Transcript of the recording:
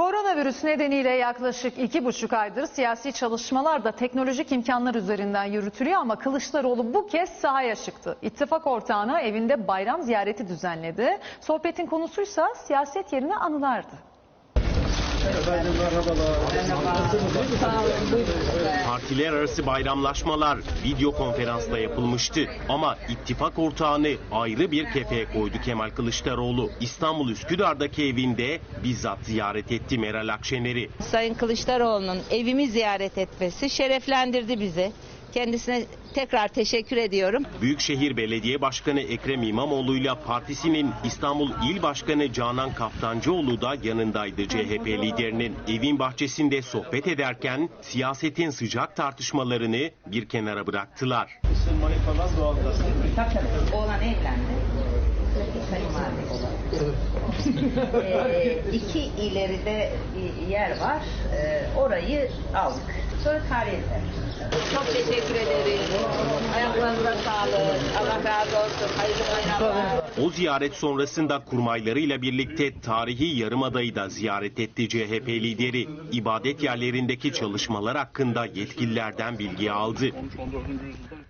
Koronavirüs nedeniyle yaklaşık iki buçuk aydır siyasi çalışmalar da teknolojik imkanlar üzerinden yürütülüyor ama Kılıçdaroğlu bu kez sahaya çıktı. İttifak ortağına evinde bayram ziyareti düzenledi. Sohbetin konusuysa siyaset yerine anılardı. Partiler arası bayramlaşmalar video konferansla yapılmıştı. Ama ittifak ortağını ayrı bir kefeye koydu Kemal Kılıçdaroğlu. İstanbul Üsküdar'daki evinde bizzat ziyaret etti Meral Akşener'i. Sayın Kılıçdaroğlu'nun evimi ziyaret etmesi şereflendirdi bizi. Kendisine tekrar teşekkür ediyorum. Büyükşehir Belediye Başkanı Ekrem İmamoğlu'yla partisinin İstanbul İl Başkanı Canan Kaftancıoğlu da yanındaydı CHP liderinin. Evin bahçesinde sohbet ederken siyasetin sıcak tartışmalarını bir kenara bıraktılar. Oğlan evlendi. ee, iki ileride bir yer var. Ee, orayı aldık. Sonra Karyatı. Çok teşekkür ederim. Ayaklarınıza sağlık. Allah razı olsun. Hayırlı bayramlar. O ziyaret sonrasında kurmaylarıyla birlikte tarihi Yarımada'yı da ziyaret etti CHP lideri. İbadet yerlerindeki çalışmalar hakkında yetkililerden bilgi aldı. 13-14. yüzyılda